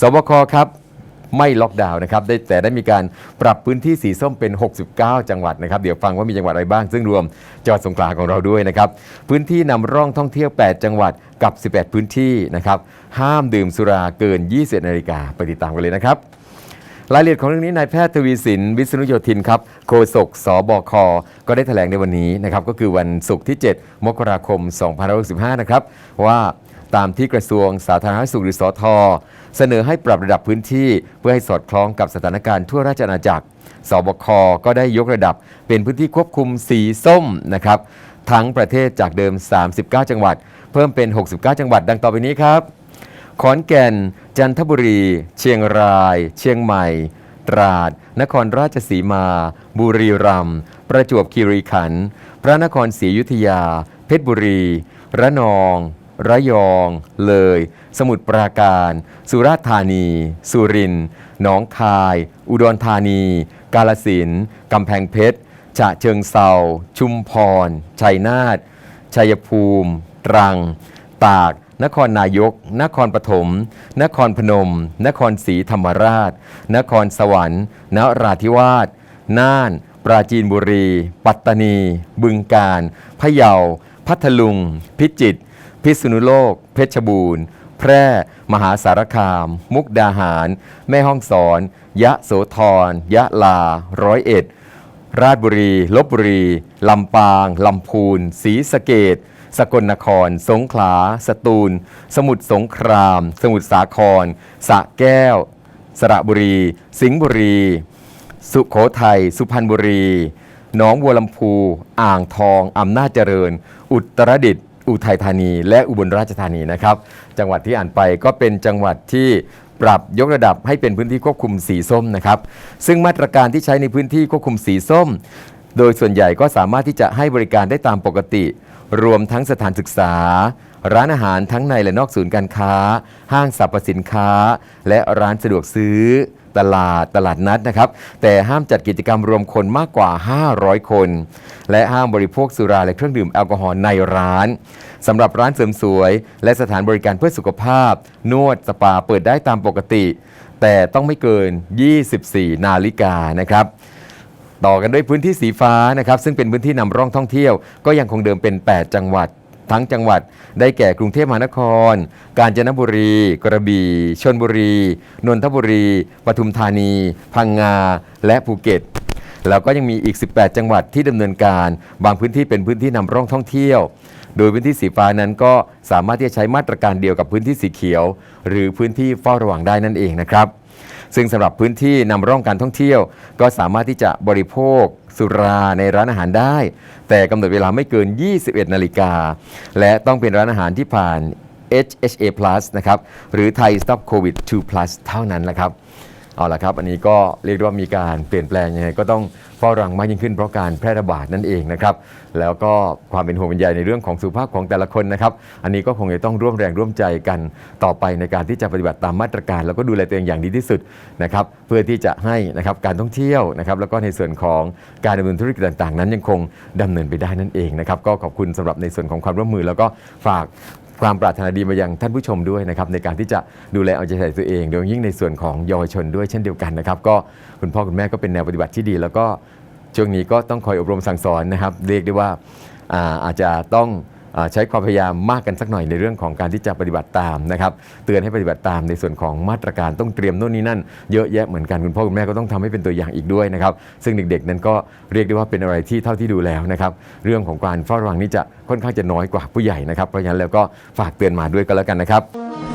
สบคครับไม่ล็อกดาวน์นะครับได้แต่ได้มีการปรับพื้นที่สีส้มเป็น 69 จังหวัดนะครับเดี๋ยวฟังว่ามีจังหวัดอะไรบ้าง ซึ่งรวมจังหวัดสงขลาของเราด้วยนะครับพื้นที่นำร่องท่องเที่ยว 8 จังหวัดกับ11พื้นที่นะครับห้ามดื่มสุราเกิน 20นาฬิกาไปติดตามกันเลยนะครับรายละเอียดของเรื่องนี้นายแพทย์ทวีสิน วิษณุโยธินครับโฆษกสบค ก็ได้แถลงในวันนี้นะครับก็คือวันศุกร์ที่ 7 มกราคม 2565 นะครับว่าตามที่กระทรวงสาธารณสุขหรือสอท เสนอให้ปรับระดับพื้นที่เพื่อให้สอดคล้องกับสถานการณ์ทั่วราชอาณาจักร สบค ก็ได้ยกระดับเป็นพื้นที่ควบคุมสีส้มนะครับทั้งประเทศจากเดิม 39 จังหวัด เพิ่มเป็น 69 จังหวัด ดังต่อไปนี้ครับ ขอนแก่น จันทบุรี เชียงราย เชียงใหม่ ตราด นครราชสีมา บุรีรัมย์ ประจวบคีรีขันธ์ พระนครศรีอยุธยา เพชรบุรี ระนอง ระยอง เลย สมุทรปราการ สุราษฎร์ธานี สุรินทร์หนองคาย อุดรธานี กาลสินธุ์กำแพงเพชรฉะเชิงเซาชุมพร ชัยนาทชัยภูมิ ตรัง ตาก นครนายก นครปฐม นครพนม นครศรีธรรมราช นครสวรรค์นราธิวาสน่าน ปราจีนบุรี ปัตตานี บึงกาฬพะเยา พัทลุง พิจิตร พิษณุโลก เพชรบูรณ์ แพร่ มหาสารคาม มุกดาหาร แม่ฮ่องสอน ยะโสธร ยะลา ร้อยเอ็ด ราชบุรี ลบบุรี ลำปาง ลำพูน ศรีสะเกดสกลนคร สงขลา สตูล สมุทรสงคราม สมุทรสาครสระแก้ว สระบุรี สิงห์บุรี สุขโขทัย สุพรรณบุรี หนองบัวลำพู อ่างทอง อำนาจเจริญ อุตรดิตถ์ อุทัยธานี และอุบลราชธานีนะครับ จังหวัดที่อ่านไปก็เป็นจังหวัดที่ปรับยกระดับให้เป็นพื้นที่ควบคุมสีส้มนะครับ ซึ่งมาตรการที่ใช้ในพื้นที่ควบคุมสีส้ม โดยส่วนใหญ่ก็สามารถที่จะให้บริการได้ตามปกติ รวมทั้งสถานศึกษา ร้านอาหารทั้งในและนอกศูนย์การค้า ห้างสรรพสินค้า และร้านสะดวกซื้อ ตลาดตลาดนัดนะครับ แต่ห้ามจัดกิจกรรมรวมคนมากกว่า 500 คน และห้ามบริโภคสุราและเครื่องดื่มแอลกอฮอล์ในร้านสำหรับร้านเสริมสวย และสถานบริการเพื่อสุขภาพ นวดสปาเปิดได้ตามปกติ แต่ต้องไม่เกิน 24 นาฬิกานะครับต่อกันด้วยพื้นที่สีฟ้านะครับซึ่งเป็นพื้นที่นำร่องท่องเที่ยว ก็ยังคงเดิมเป็น 8 จังหวัด ทั้งจังหวัด ได้แก่กรุงเทพมหานคร กาญจนบุรี กระบี่ชนบุรี นนทบุรี ปทุมธานี พังงา และภูเก็ต แล้วก็ยังมีอีก 18 จังหวัดที่ดำเนินการ บางพื้นที่เป็นพื้นที่นำร่องท่องเที่ยว โดยพื้นที่สีฟ้านั้นก็สามารถที่จะใช้มาตรการเดียวกับพื้นที่สีเขียว หรือพื้นที่เฝ้าระวังได้นั่นเองนะครับ ซึ่งสำหรับพื้นที่นำร่องการท่องเที่ยว ก็สามารถที่จะบริโภคสุราในร้านอาหารได้ แต่กำหนดเวลาไม่เกิน 21 นาฬิกา และต้องเป็นร้านอาหารที่ผ่าน HHA นะครับหรือ Thai Stop COVID 2 Plus เท่านั้นนะครับ เอาละครับ อันนี้ก็เรียกว่ามีการเปลี่ยนแปลงยังไงก็ต้องเฝ้าระวังมากยิ่งขึ้นเพราะการแพร่ระบาดนั่นเองนะครับ แล้วก็ความเป็นห่วงเป็นใยในเรื่องของสุขภาพของแต่ละคนนะครับ อันนี้ก็คงจะต้องร่วมแรงร่วมใจกันต่อไปในการที่จะปฏิบัติตามมาตรการ แล้วก็ดูแลตัวเองอย่างดีที่สุดนะครับ เพื่อที่จะให้นะครับการท่องเที่ยวนะครับ แล้วก็ในส่วนของการดำเนินธุรกิจต่าง ๆ นั้นยังคงดำเนินไปได้นั่นเองนะครับ ก็ขอบคุณสำหรับในส่วนของความร่วมมือแล้วก็ฝาก ความปรารถนาดีมายังท่านผู้ชมด้วยนะครับในการที่จะดูแลเอาใจใส่ตัวเอง โดยยิ่งในส่วนของเยาวชนด้วยเช่นเดียวกันนะครับก็คุณพ่อคุณแม่ก็เป็นแนวปฏิบัติที่ดี แล้วก็ช่วงนี้ก็ต้องคอยอบรมสั่งสอนนะครับเรียกได้ว่าอาอาจจะต้อง ใช้ความพยายามมากกันสักหน่อยในเรื่องของการที่จะปฏิบัติตามนะครับเตือนให้ปฏิบัติตามในส่วนของมาตรการต้องเตรียมโน่นนี่นั่น เยอะแยะเหมือนกันคุณพ่อคุณแม่ก็ต้องทำให้เป็นตัวอย่างอีกด้วยนะครับซึ่งเด็กๆ นั้นก็เรียกได้ว่าเป็นอะไรที่เท่าที่ดูแล้วนะครับเรื่องของการเฝ้าระวังนี่จะค่อนข้างจะน้อยกว่าผู้ใหญ่นะครับเพราะฉะนั้นแล้วก็ฝากเตือนมาด้วยก็แล้วกันนะครับ